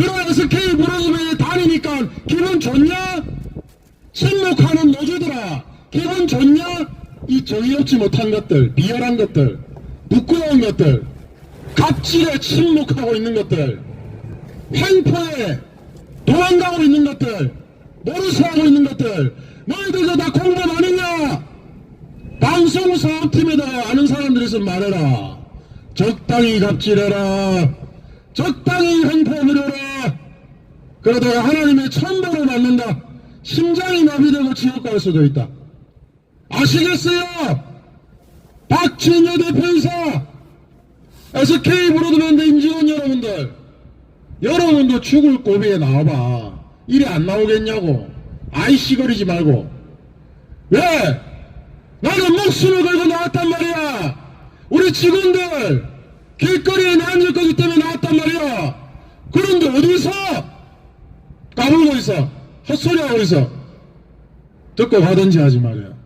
그런 SK 브로드밴드 다니니까 기분 좋냐? 침묵하는 노조들아 기분 좋냐? 이 정의롭지 못한 것들 비열한 것들 부끄러운 것들 갑질에 침묵하고 있는 것들 횡포에 도망가고 있는 것들 모르쇠하고 있는 것들 너희들도 다 공범 아니냐 방송사업팀에다가 아는 사람들이 있으면 말해라 적당히 갑질해라 적당히 횡포 누려라 그러다가 하나님의 천벌을 받는다. 심장이 마비되고 지옥 갈 수도 있다. 아시겠어요? 박진여 대표이사! SK 브로드밴드 임직원 여러분들. 여러분도 죽을 고비에 나와봐. 이래 안 나오겠냐고. 아이 씨거리지 말고. 왜? 나는 목숨을 걸고 나왔단 말이야. 우리 직원들. 길거리에 앉을 거기 때문에 나왔단 말이야. 그런데 어디서 있어 헛소리하고 있어 듣고 가든지 하지 말이야